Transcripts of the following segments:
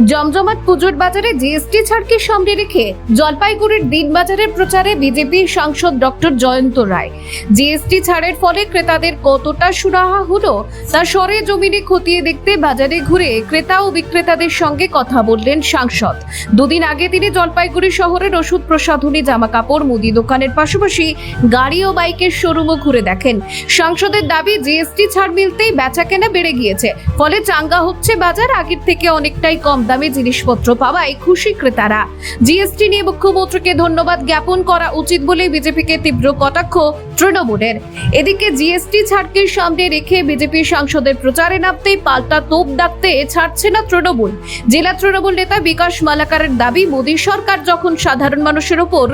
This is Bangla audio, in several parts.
জমজমাট পুজোর বাজারে জিএসটি ছাড়কে সামনে রেখে জলপাইগুড়ির দিন বাজারের প্রচারে বিজেপি সাংসদ ডক্টর জয়ন্ত রায়। জিএসটি ছাড়ের ফলে ক্রেতাদের কতটা সুরাহা হলো তা সরে জমিনে খতিয়ে দেখতে বাজারে ঘুরে ক্রেতা ও বিক্রেতাদের সঙ্গে কথা বললেন সাংসদ। দুদিন আগে তিনি জলপাইগুড়ি শহরের ওষুধ প্রসাধনী জামা কাপড় মুদি দোকানের পাশাপাশি গাড়ি ও বাইকের শোরুমও ঘুরে দেখেন। সাংসদের দাবি, জিএসটি ছাড় মিলতেই বেচা কেনা বেড়ে গিয়েছে, ফলে চাঙ্গা হচ্ছে বাজার আগের থেকে অনেকটাই কম দামে জিনিসপত্র পাওয়ায় খুশি ক্রেতারা। জিএসটি নিয়ে মুখ্যমন্ত্রীকে ধন্যবাদ জ্ঞাপন করা উচিত বলে বিজেপিকে তীব্র কটাক্ষ তৃণমূলের। এদিকে জিএসটি ছাড়কে সামনে রেখে বিজেপি সাংসদের প্রচারে নামতেই পাল্টা তোপ ডাকতে ছাড়ছে না তৃণমূল। জেলা তৃণমূল নেতা বিকাশ মালাকারের দাবি, মোদী সরকার যখন সাধারণ মানুষের ওপর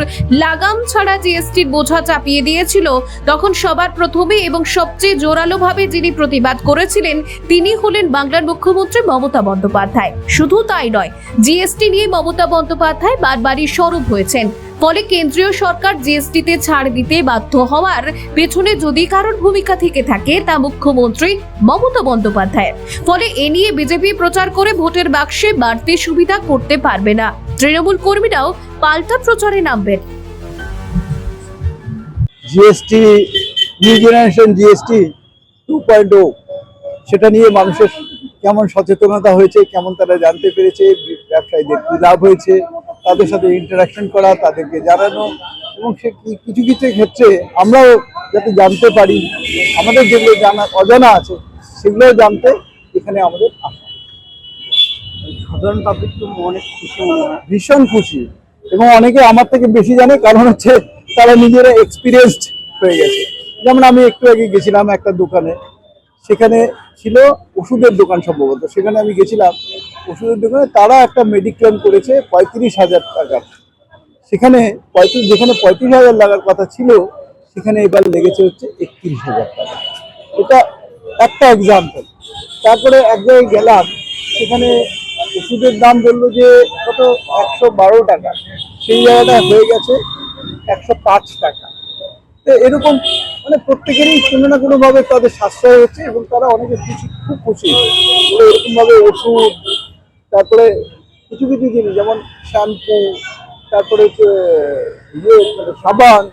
লাগাম ছাড়া জিএসটির বোঝা চাপিয়ে দিয়েছিল, তখন সবার প্রথমে এবং সবচেয়ে জোরালোভাবে যিনি প্রতিবাদ করেছিলেন, তিনি হলেন বাংলার মুখ্যমন্ত্রী মমতা বন্দ্যোপাধ্যায়। শুধু তাই নয়। জিএসটি নিয়ে মমতা বন্দ্যোপাধ্যায় বারবারই স্বরূপ হয়েছেন। ফলে কেন্দ্রীয় সরকার জিএসটিতে ছাড় দিতে বাধ্য হওয়ার পেছনে যদি কারণ ভূমিকা থেকে থাকে, তা মুখ্যমন্ত্রী মমতা বন্দ্যোপাধ্যায়ের। ফলে এ নিয়ে বিজেপি প্রচার করে ভোটের বাক্সে বাড়তি সুবিধা করতে পারবে না। তৃণমূল কর্মীরাও পাল্টা প্রচারে নামবেন। GST new generation GST two point সেটা নিয়ে মানুষের কেমন সচেতনতা হয়েছে কেমন তারা জানতে পেরেছে ব্যবসায়ীদের কি লাভ হয়েছে তাদের সাথে ইন্টারাকশন করা তাদেরকে জানানো এবং সে কিছু কিছু ক্ষেত্রে আমরাও যাতে জানতে পারি আমাদের যেগুলো জানা অজানা আছে সেগুলোও জানতে এখানে আমাদের আসা। সাধারণ পাবলিক তো অনেক খুশি ভীষণ খুশি এবং অনেকে আমার থেকে বেশি জানে কারণ হচ্ছে তারা নিজেরা এক্সপিরিয়েন্সড হয়ে গেছে। যেমন আমি একটু আগে গেছিলাম একটা দোকানে সেখানে ছিল ওষুধের দোকান সম্ভবত। সেখানে আমি গেছিলাম, ওষুধের দোকানে তারা একটা মেডিক্লেম করেছে পঁয়ত্রিশ হাজার টাকা। সেখানে পঁয়ত্রিশ, যেখানে পঁয়ত্রিশ হাজার লাগার কথা ছিল, সেখানে এবার লেগেছে হচ্ছে একত্রিশ হাজার টাকা। এটা একটা এক্সাম্পল তারপরে এক জায়গায় গেলাম, সেখানে ওষুধের দাম বলল যে কত, একশো বারো টাকা। সেই জায়গাটা হয়ে গেছে একশো পাঁচ টাকা। তো এরকম মানে প্রত্যেকেরই কোনো না কোনো ভাবে তাদের সাশ্রয় হচ্ছে এবং তারা অনেকে খুশি খুব খুশি। তো এরকম ভাবে ওষুধ তারপরে কিছু কিছু জিনিস যেমন শ্যাম্পু তারপরে হচ্ছে ইয়ে মানে সাবান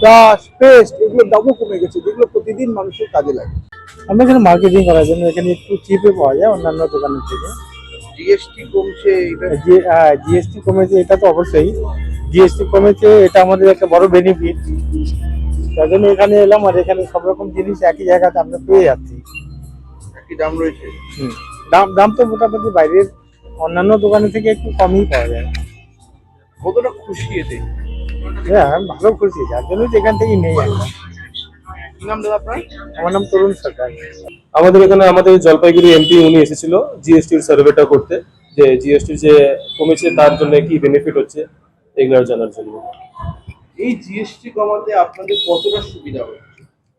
ব্রাশ পেস্ট এগুলোর দামও কমে গেছে যেগুলো প্রতিদিন মানুষের কাজে লাগে। আমরা এখানে মার্কেটিং করার জন্য এখানে একটু চিপে পাওয়া যায় অন্যান্য দোকানের থেকে। জিএসটি কমছে এটা জিএসটি কমেছে এটা তো অবশ্যই। জিএসটি কমেছে এটা আমাদের একটা বড় বেনিফিট তার জন্য এখানে এলাম আর এখানে সব রকম জিনিস একই জায়গাতে আমরা পেয়ে যাচ্ছি। একই দাম রয়েছে? দাম দাম তো মোটামুটি বাইরের অন্যান্য দোকানের থেকে একটু কমই পাওয়া যায়। কতটা খুশি এতে? হ্যাঁ ভালো খুশি যার জন্য তো এখান। থেকেই নেই আমার নাম তরুণ সরকার। আমাদের এখানে আমাদের জলপাইগুড়ি এমপি উনি এসেছিল জিএসটির সার্ভেটা করতে যে জিএসটি যে কমেছে তার জন্য কি বেনিফিট হচ্ছে। এগুলো জানার জন্য। এই জিএসটি কমাতে আপনাদের কতটা সুবিধা হবে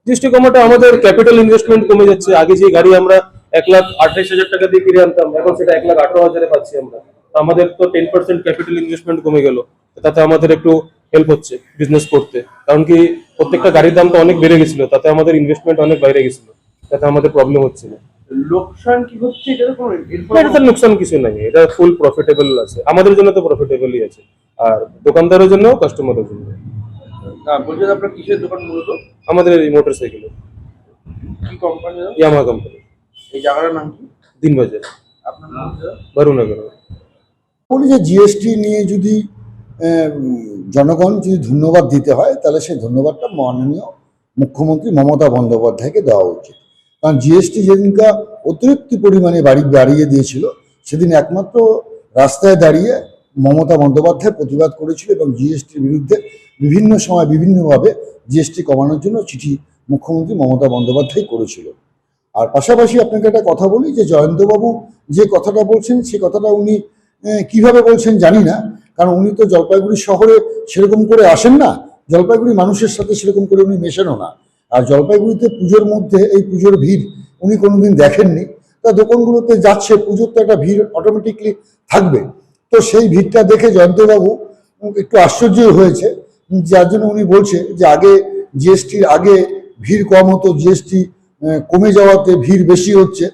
জিএসটি কমাটা আমাদের ক্যাপিটাল ইনভেস্টমেন্ট কমে যাচ্ছে। আগে যে গাড়ি আমরা এক লাখ আঠাইশ হাজার টাকা দিয়ে কিনে আনতাম এখন সেটা এক লাখ আঠারো হাজারে পাচ্ছি আমরা। আমাদের তো টেন পার্সেন্ট ক্যাপিটাল ইনভেস্টমেন্ট কমে গেল। তাতে আমাদের একটু হেল্প হচ্ছে বিজনেস করতে। কারণ কি প্রত্যেকটা গাড়ির দাম তো অনেক বেড়ে গেছিল তাতে আমাদের ইনভেস্টমেন্ট অনেক বাইরে গেছিল। তাতে আমাদের প্রবলেম হচ্ছে না। লোকসান কি হচ্ছে? এটা তো কোনো লোকসান কিছু নাই এটা ফুল প্রফিটেবল আছে। আমাদের জন্য তো প্রফিটেবলই আছে। আর দোকানদারের জন্য কাস্টমারের জন্য। না বলছেন আপনার কিসের দোকান মূলত? আমাদের এই মোটর সাইকেল কি কোম্পানি ইয়ামা কোম্পানি এই জায়গাটার নাম কি? দিনবাজার। আপনার নাম দাদা? বারুনগর বলি যে জিএসটি নিয়ে যদি জনগণ যদি ধন্যবাদ দিতে হয় তাহলে সেই ধন্যবাদটা মাননীয় মুখ্যমন্ত্রী মমতা বন্দ্যোপাধ্যায়কে দেওয়া উচিত। কারণ জিএসটি যেদিনকা অতিরিক্ত পরিমাণে বাড়ি বাড়িয়ে দিয়েছিল সেদিন একমাত্র রাস্তায় দাঁড়িয়ে মমতা বন্দ্যোপাধ্যায় প্রতিবাদ করেছিল এবং জিএসটির বিরুদ্ধে বিভিন্ন সময় বিভিন্নভাবে জিএসটি কমানোর জন্য চিঠি মুখ্যমন্ত্রী মমতা বন্দ্যোপাধ্যায় করেছিল। আর পাশাপাশি আপনাকে একটা কথা বলি যে জয়ন্তবাবু যে কথাটা বলছেন, সে কথাটা উনি কীভাবে বলছেন জানি না, কারণ উনি তো জলপাইগুড়ি শহরে সেরকম করে আসেন না, জলপাইগুড়ি মানুষের সাথে সেরকম করে উনি মেশেনও না। আর জলপাইগুড়িতে পুজোর মধ্যে এই পুজোর ভিড় উনি কোনোদিন দেখেননি। তা দোকানগুলোতে যাচ্ছে, পুজোর তো একটা ভিড় অটোমেটিকলি থাকবে। তো সেই ভিড়টা দেখে জয়ন্তবাবু একটু আশ্চর্য হয়েছে। যার জন্য উনি বলছে যে আগে জিএসটির আগে ভিড় কম হতো, জিএসটি কমে যাওয়াতে ভিড় বেশি হচ্ছে।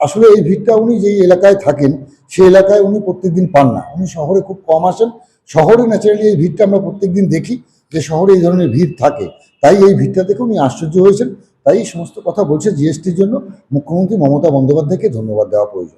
আসলে এই ভিড়টা উনি যেই এলাকায় থাকেন সেই এলাকায় উনি প্রত্যেকদিন পান না। উনি শহরে খুব কম আসেন। শহরে ন্যাচারালি এই ভিড়টা আমরা প্রত্যেকদিন দেখি যে শহরে এই ধরনের ভিড় থাকে। তাই এই ভিড়টা দেখে উনি আশ্চর্য হয়েছেন। তাই এই সমস্ত কথা বলছে জিএসটির জন্য। মুখ্যমন্ত্রী মমতা বন্দ্যোপাধ্যায়কে ধন্যবাদ দেওয়া প্রয়োজন।